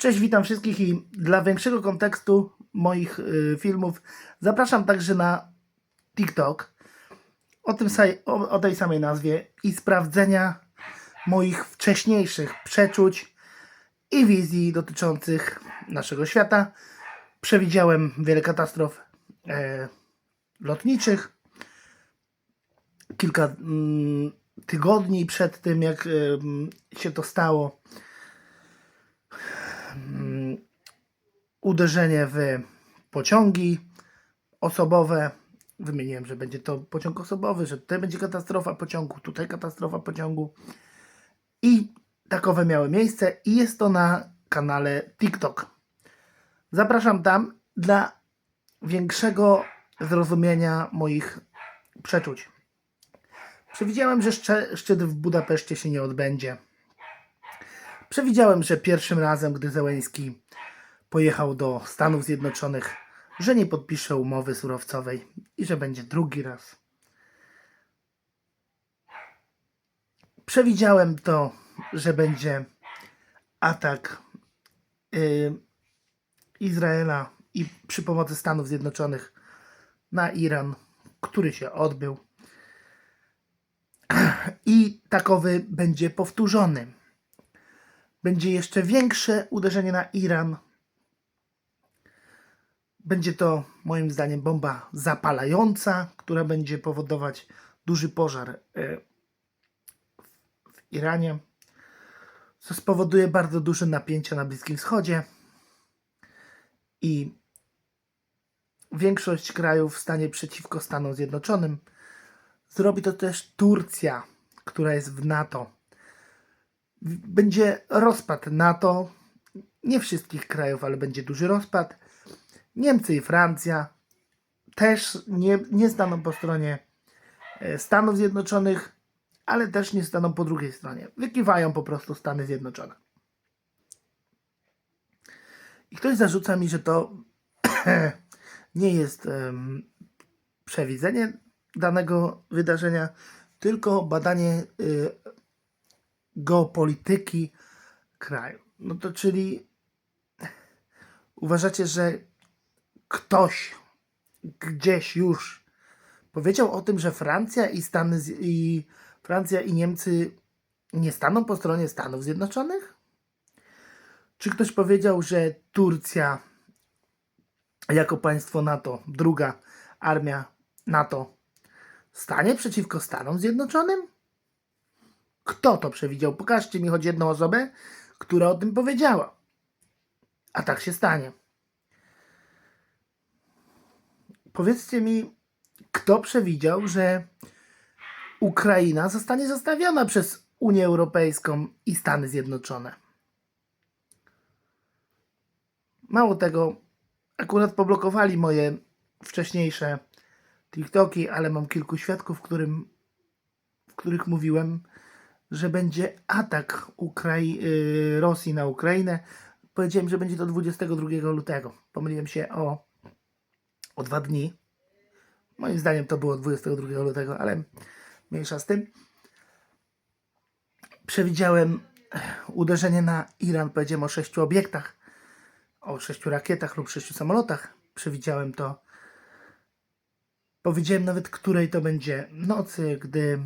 Cześć, witam wszystkich i dla większego kontekstu moich y, filmów zapraszam także na TikTok o, tym, o, tej samej nazwie i sprawdzenia moich wcześniejszych przeczuć i wizji dotyczących naszego świata. Przewidziałem wiele katastrof e, lotniczych. Kilka mm, tygodni przed tym, jak em, się to stało, uderzenie w pociągi osobowe. Wymieniłem, że będzie to pociąg osobowy, że tutaj będzie katastrofa pociągu, tutaj katastrofa pociągu. I takowe miały miejsce i jest to na kanale TikTok. Zapraszam tam dla większego zrozumienia moich przeczuć. Przewidziałem, że szczyt w Budapeszcie się nie odbędzie. Przewidziałem, że pierwszym razem, gdy Zełenski pojechał do Stanów Zjednoczonych, że nie podpisze umowy surowcowej i że będzie drugi raz. Przewidziałem to, że będzie atak y, Izraela i przy pomocy Stanów Zjednoczonych na Iran, który się odbył. I takowy będzie powtórzony. Będzie jeszcze większe uderzenie na Iran. Będzie to moim zdaniem bomba zapalająca, która będzie powodować duży pożar e, w Iranie, co spowoduje bardzo duże napięcia na Bliskim Wschodzie i większość krajów stanie przeciwko Stanom Zjednoczonym. Zrobi to też Turcja, która jest w NATO. Będzie rozpad NATO, nie wszystkich krajów, ale będzie duży rozpad. Niemcy i Francja też nie, nie staną po stronie e, Stanów Zjednoczonych, ale też nie staną po drugiej stronie. Wykiwają po prostu Stany Zjednoczone. I ktoś zarzuca mi, że to nie jest em, przewidzenie danego wydarzenia, tylko badanie y, geopolityki kraju. No to czyli uważacie, że ktoś gdzieś już powiedział o tym, że Francja i Stany i Francja i Niemcy nie staną po stronie Stanów Zjednoczonych? Czy ktoś powiedział, że Turcja jako państwo NATO, druga armia NATO, stanie przeciwko Stanom Zjednoczonym? Kto to przewidział? Pokażcie mi choć jedną osobę, która o tym powiedziała. A tak się stanie. Powiedzcie mi, kto przewidział, że Ukraina zostanie zostawiona przez Unię Europejską i Stany Zjednoczone? Mało tego, akurat poblokowali moje wcześniejsze TikToki, ale mam kilku świadków, którym, w których mówiłem, że będzie atak Ukrai- y, Rosji na Ukrainę. Powiedziałem, że będzie to 22 lutego. Pomyliłem się o, o dwa dni. Moim zdaniem to było 22 lutego, ale mniejsza z tym. Przewidziałem uderzenie na Iran. Powiedziałem o sześciu obiektach, o sześciu rakietach lub sześciu samolotach. Przewidziałem to. Powiedziałem nawet, której to będzie nocy, gdy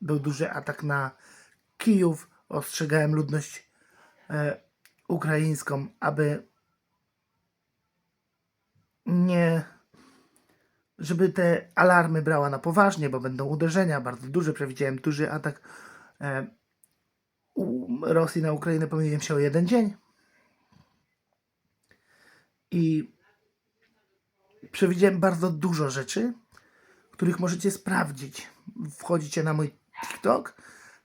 był duży atak na Kijów. Ostrzegałem ludność e, ukraińską, aby nie, żeby te alarmy brała na poważnie, bo będą uderzenia bardzo duże. Przewidziałem duży atak e, Rosji na Ukrainę. Pomyliłem się o jeden dzień. I przewidziałem bardzo dużo rzeczy, których możecie sprawdzić. Wchodzicie na mój TikTok,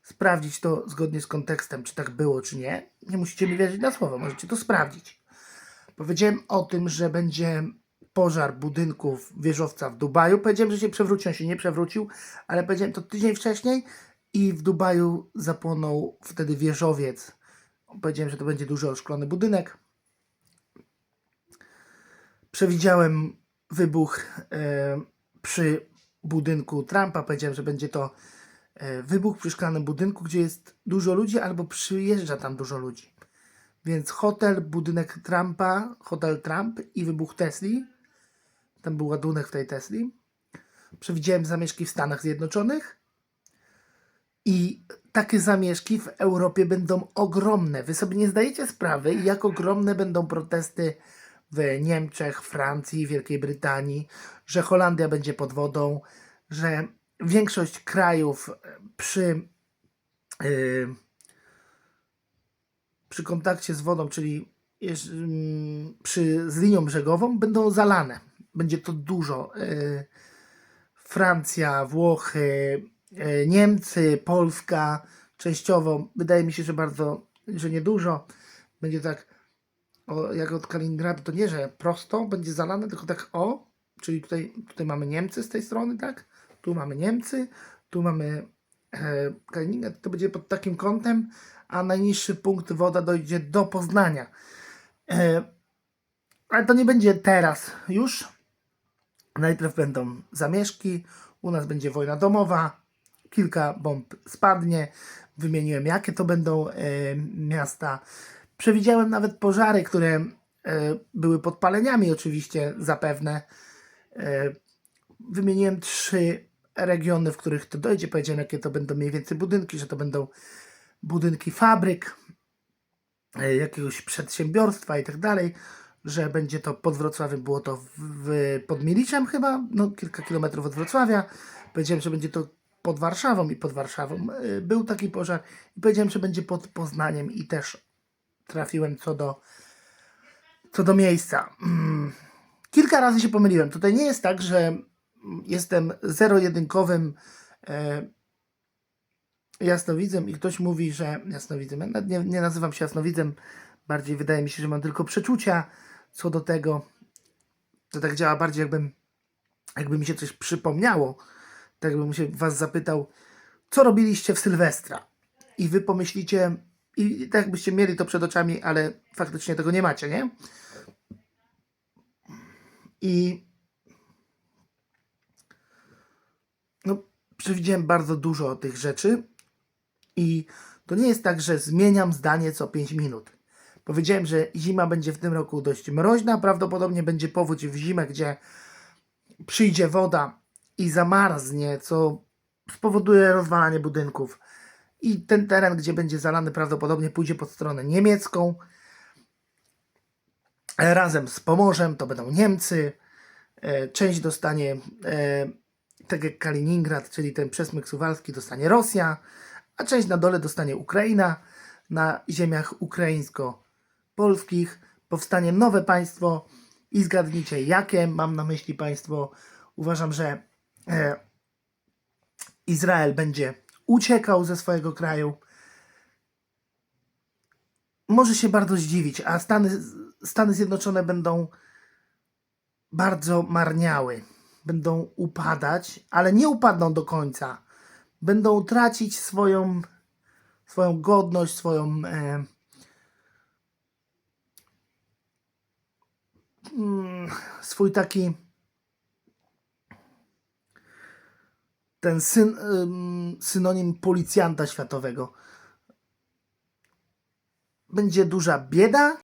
sprawdzić to zgodnie z kontekstem, czy tak było, czy nie. Nie musicie mi wierzyć na słowo, możecie to sprawdzić. Powiedziałem o tym, że będzie pożar budynków wieżowca w Dubaju. Powiedziałem, że się przewróci, on się nie przewrócił, ale powiedziałem to tydzień wcześniej i w Dubaju zapłonął wtedy wieżowiec. Powiedziałem, że to będzie duży oszklony budynek. Przewidziałem wybuch e, przy budynku Trumpa. Powiedziałem, że będzie to e, wybuch przy szklanym budynku, gdzie jest dużo ludzi albo przyjeżdża tam dużo ludzi. Więc hotel, budynek Trumpa, hotel Trump i wybuch Tesli. Tam był ładunek w tej Tesli. Przewidziałem zamieszki w Stanach Zjednoczonych. I takie zamieszki w Europie będą ogromne. Wy sobie nie zdajecie sprawy, jak ogromne będą protesty w Niemczech, Francji, Wielkiej Brytanii, że Holandia będzie pod wodą, że większość krajów przy, yy, przy kontakcie z wodą, czyli ym, przy, z linią brzegową, będą zalane. Będzie to dużo. Yy, Francja, Włochy, e, Niemcy, Polska, częściowo, wydaje mi się, że bardzo, że niedużo. Będzie tak, jak od Kaliningradu, to nie, że prosto będzie zalane, tylko tak o, czyli tutaj, tutaj mamy Niemcy z tej strony, tak? Tu mamy Niemcy, tu mamy e, Kaliningrad, to będzie pod takim kątem, a najniższy punkt woda dojdzie do Poznania. E, ale to nie będzie teraz już, Najpierw będą zamieszki, u nas będzie wojna domowa, kilka bomb spadnie. Wymieniłem, jakie to będą e, miasta. Przewidziałem nawet pożary, które e, były podpaleniami, oczywiście, zapewne. E, wymieniłem trzy regiony, w których to dojdzie. Powiedziałem, jakie to będą mniej więcej budynki, że to będą budynki fabryk, e, jakiegoś przedsiębiorstwa i tak dalej, że będzie to pod Wrocławiem, było to w, w, pod Mieliczem chyba, no kilka kilometrów od Wrocławia. Powiedziałem, że będzie to pod Warszawą i pod Warszawą był taki pożar i powiedziałem, że będzie pod Poznaniem i też trafiłem co do co do miejsca. Mm. Kilka razy się pomyliłem. Tutaj nie jest tak, że jestem zero-jedynkowym e, jasnowidzem i ktoś mówi, że jasnowidzem. Ja nie, nie nazywam się jasnowidzem, bardziej wydaje mi się, że mam tylko przeczucia co do tego. To tak działa bardziej jakbym, jakby mi się coś przypomniało. Tak jakbym się was zapytał, co robiliście w Sylwestra? I wy pomyślicie, i tak jakbyście mieli to przed oczami, ale faktycznie tego nie macie, nie? I no, przewidziałem bardzo dużo tych rzeczy i to nie jest tak, że zmieniam zdanie co 5 minut. Powiedziałem, że zima będzie w tym roku dość mroźna, prawdopodobnie będzie powódź w zimę, gdzie przyjdzie woda i zamarznie, co spowoduje rozwalanie budynków. I ten teren, gdzie będzie zalany, prawdopodobnie pójdzie pod stronę niemiecką. Razem z Pomorzem to będą Niemcy. E, Część dostanie, e, tak jak Kaliningrad, czyli ten przesmyk suwalski, dostanie Rosja, a część na dole dostanie Ukraina. Na ziemiach ukraińsko-polskich powstanie nowe państwo i zgadnijcie jakie. Mam na myśli państwo. Uważam, że e, Izrael będzie uciekał ze swojego kraju. Może się bardzo zdziwić, a Stany, Stany Zjednoczone będą bardzo marniały. Będą upadać, ale nie upadną do końca. Będą tracić swoją, swoją godność, swoją. E, mm, swój taki. Ten syn, synonim policjanta światowego. Będzie duża bieda,